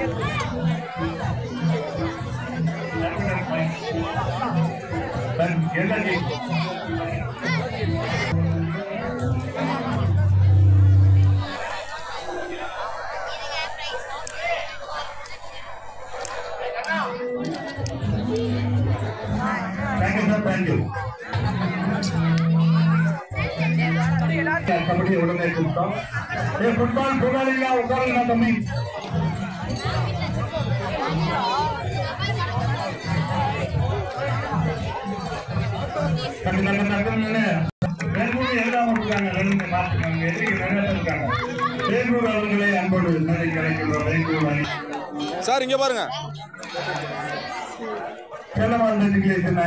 Thank you very much. The next winner goes to be from the school. Sir. Vinayaka எல்லாமே thank you sir thank you kabaddi உடனே கொடுத்தோம் ஏ football போகாதீங்க உட்காருங்க தம்பி சார் இங்க பாருங்க. செல்லமால் மெட்ரிகுலேஷன்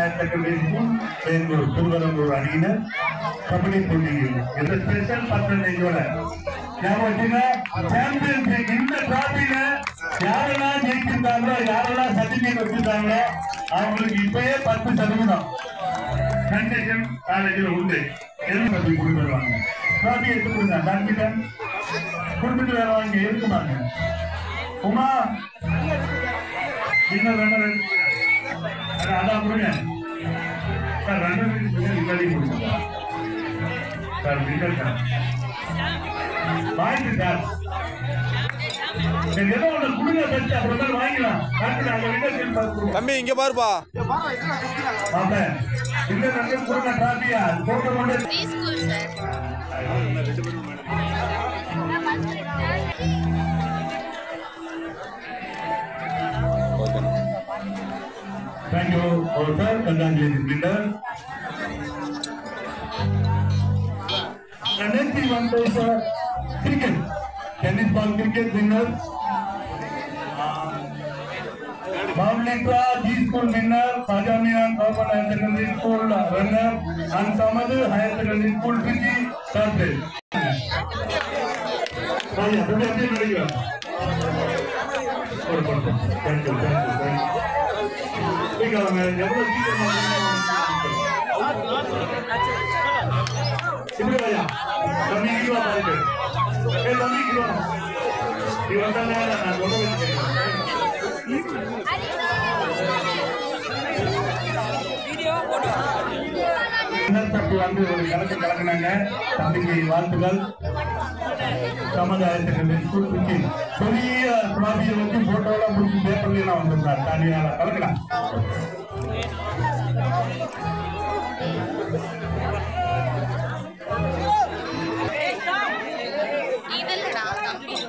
திருவரம்பூர் அணியினர் கபடி போட்டியில் இந்த ஸ்பெஷல் பர்சன்டேஜோட ஞாபகம் இந்த வச்சிருக்காங்களோ யாரெல்லாம் சர்டிபிகேட் வச்சிருக்காங்களோ அவங்களுக்கு இப்பயே பத்து சதவீதம். கன்செஷன் காலேஜில் உண்டு. எதுவும் பத்தி கொடுத்துருவாங்க காப்பி எடுத்து கொடுங்க பேட்மிண்டன் கொடுத்துட்டு வேற வாங்க இருக்குமாங்க உமா இன்னும் ரெண்டு அதான் கொடுங்க. சார் ரெண்டு முன்னாடி கொடுங்க சார் விக்கல் சார் வாங்கி சார். ஏதோ ஒண்ணு கொடுங்க ஃபர்ஸ்ட் அப்புறம் தான் வாங்கிக்கலாம் பார்த்து அந்த விக்கல் செல் பார்த்து கொடுங்க தம்பி இங்க பாருப்பா பாப்பேன் இந்த ரெண்டு கொடுங்க டிராபியா போட்டு கொண்டு Free school, sir. Thank you, all sir. Congratulations, leader. The next event is uh, cricket. Tennis ball cricket winner. Bhavlika G School winner, Pajamian Urban Higher Secondary School runner, and Samadu Higher Secondary School Fiji, third place. Oh yeah, அப்படியே அப்படியே நடிக்கிறோம். போடு, போடு, போடு. Thank you, thank you, thank you. நீங்க அவங்க எவ்வளவு சீக்கிரமா இப்படி வாயா தம்பி இங்க வா பாருங்க ஏ தம்பி இங்க வா நீ வந்தானே la வந்து ஒரு தம்பிக்கு வாழ்த்துக்கள் சமுதாயத்துக்கு பெரிய ட்ராபியை வச்சு போட்டோலாம் பிடிச்சி பேப்பர்லாம் வந்திருந்தார் தனியால கலக்கலாம்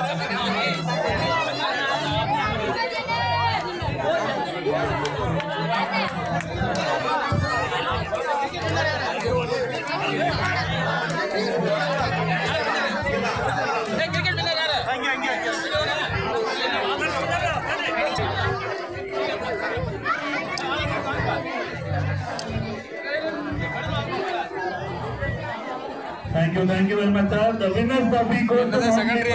Oh, no. Thank you, thank you very much, sir. The winners of the course. Secondary